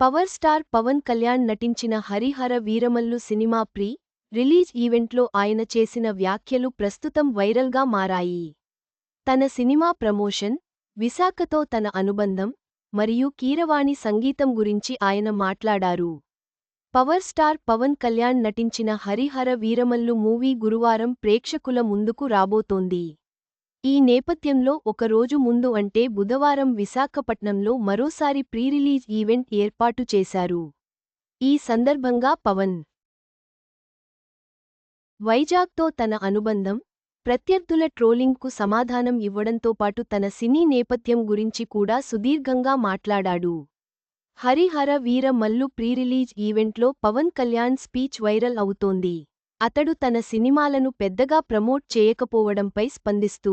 Power star Pawan Kalyan నటించిన Harihara Veeramallu cinema pre release ఈవెంట్లో ఆయన చేసిన వ్యాఖ్యలు ప్రస్తుతం వైరల్గా మారాయి. తన సినిమా ప్రమోషన్ విశాఖతో తన అనుబంధం మరియు కీరవాణి సంగీతం గురించి ఆయన మాట్లాడారు. పవర్ స్టార్ పవన్ కళ్యాణ్ నటించిన హరిహర వీరమల్లు మూవీ గురువారం ప్రేక్షకుల ముందుకు రాబోతోంది. ఈ నేపథ్యంలో ఒకరోజు ముందు అంటే బుధవారం విశాఖపట్నంలో మరోసారి ప్రీరిలీజ్ ఈవెంట్ ఏర్పాటు చేశారు. ఈ సందర్భంగా పవన్ వైజాగ్తో తన అనుబంధం ప్రత్యర్థుల ట్రోలింగ్కు సమాధానం ఇవ్వడంతో పాటు తన సినీ నేపథ్యం గురించి కూడా సుదీర్ఘంగా మాట్లాడాడు. హరిహర వీర మల్లు ప్రీరిలీజ్ ఈవెంట్లో పవన్ కళ్యాణ్ స్పీచ్ వైరల్ అవుతోంది. అతడు తన సినిమాలను పెద్దగా ప్రమోట్ చేయకపోవడంపై స్పందిస్తూ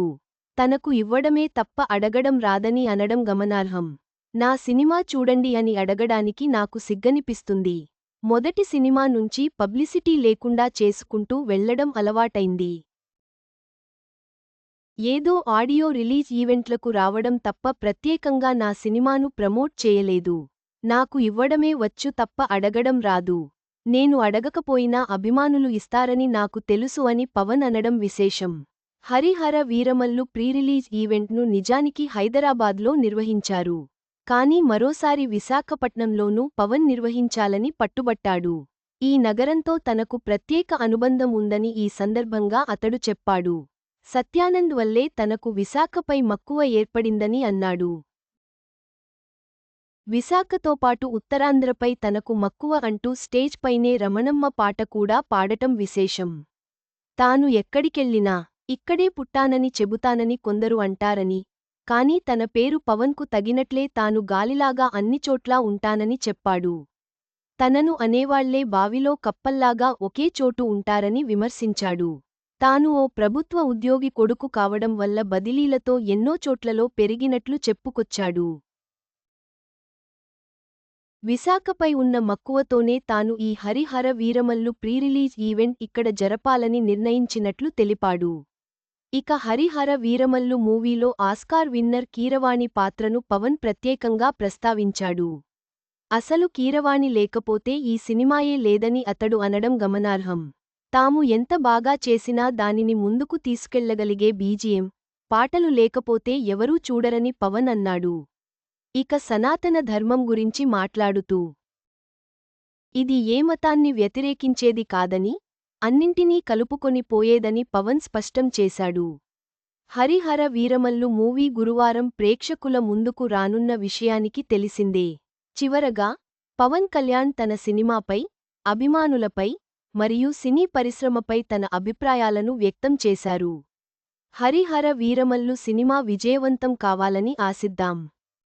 తనకు ఇవ్వడమే తప్ప అడగడం రాదని అనడం గమనార్హం. నా సినిమా చూడండి అని అడగడానికి నాకు సిగ్గనిపిస్తుంది. మొదటి సినిమా నుంచి పబ్లిసిటీ లేకుండా చేసుకుంటూ వెళ్ళడం అలవాటైంది. ఏదో ఆడియో రిలీజ్ ఈవెంట్లకు రావడం తప్ప ప్రత్యేకంగా నా సినిమాను ప్రమోట్ చేయలేదు. నాకు ఇవ్వడమే వచ్చు తప్ప అడగడం రాదు. నేను అడగకపోయినా అభిమానులు ఇస్తారని నాకు తెలుసు అని పవన్ అనడం విశేషం. హరిహర వీరమల్లు ప్రీరిలీజ్ ఈవెంట్ను నిజానికి హైదరాబాద్లో నిర్వహించారు. కానీ మరోసారి విశాఖపట్నంలోనూ పవన్ నిర్వహించాలని పట్టుబట్టాడు. ఈ నగరంతో తనకు ప్రత్యేక అనుబంధం ఉందని ఈ సందర్భంగా అతడు చెప్పాడు. సత్యానంద్ వల్లే తనకు విశాఖపై మక్కువ ఏర్పడిందని అన్నాడు. విశాఖతో పాటు ఉత్తరాంధ్రపై తనకు మక్కువ అంటూ స్టేజ్ పైనే రమణమ్మ పాట కూడా పాడటం విశేషం. తాను ఎక్కడికెళ్ళినా ఇక్కడే పుట్టానని చెబుతానని కొందరు అంటారని కాని తన పేరు పవన్కు తగినట్లే తాను గాలిలాగా అన్నిచోట్లా ఉంటానని చెప్పాడు. తనను అనేవాళ్ళే బావిలో కప్పల్లాగా ఒకే చోటు ఉంటారని విమర్శించాడు. తాను ఓ ప్రభుత్వ ఉద్యోగి కొడుకు కావడం వల్ల బదిలీలతో ఎన్నో చోట్లలో పెరిగినట్లు చెప్పుకొచ్చాడు. విశాఖపై ఉన్న మక్కువతోనే తాను ఈ హరిహర వీరమల్లు ప్రీరిలీజ్ ఈవెంట్ ఇక్కడ జరపాలని నిర్ణయించినట్లు తెలిపాడు. ఇక హరిహర వీరమల్లు మూవీలో ఆస్కార్ విన్నర్ కీరవాణి పాత్రను పవన్ ప్రత్యేకంగా ప్రస్తావించాడు. అసలు కీరవాణి లేకపోతే ఈ సినిమాయే లేదని అతడు అనడం గమనార్హం. తాము ఎంత బాగా చేసినా దానిని ముందుకు తీసుకెళ్ళగలిగే బీజీఎం పాటలు లేకపోతే ఎవరూ చూడరని పవన్ అన్నాడు. ఇక సనాతన ధర్మం గురించి మాట్లాడుతూ. ఇది ఏ మతాన్ని వ్యతిరేకించేది కాదని అన్నింటినీ కలుపుకొని పోయేదని పవన్ స్పష్టం చేశాడు. హరిహర వీరమల్లు మూవీ గురువారం ప్రేక్షకుల ముందుకు రానున్న విషయానికి తెలిసిందే. చివరగా పవన్ కళ్యాణ్ తన సినిమాపై అభిమానులపై మరియు సినీ పరిశ్రమపై తన అభిప్రాయాలను వ్యక్తం చేశారు. హరిహర వీరమల్లు సినిమా విజయవంతం కావాలని ఆశిద్దాం.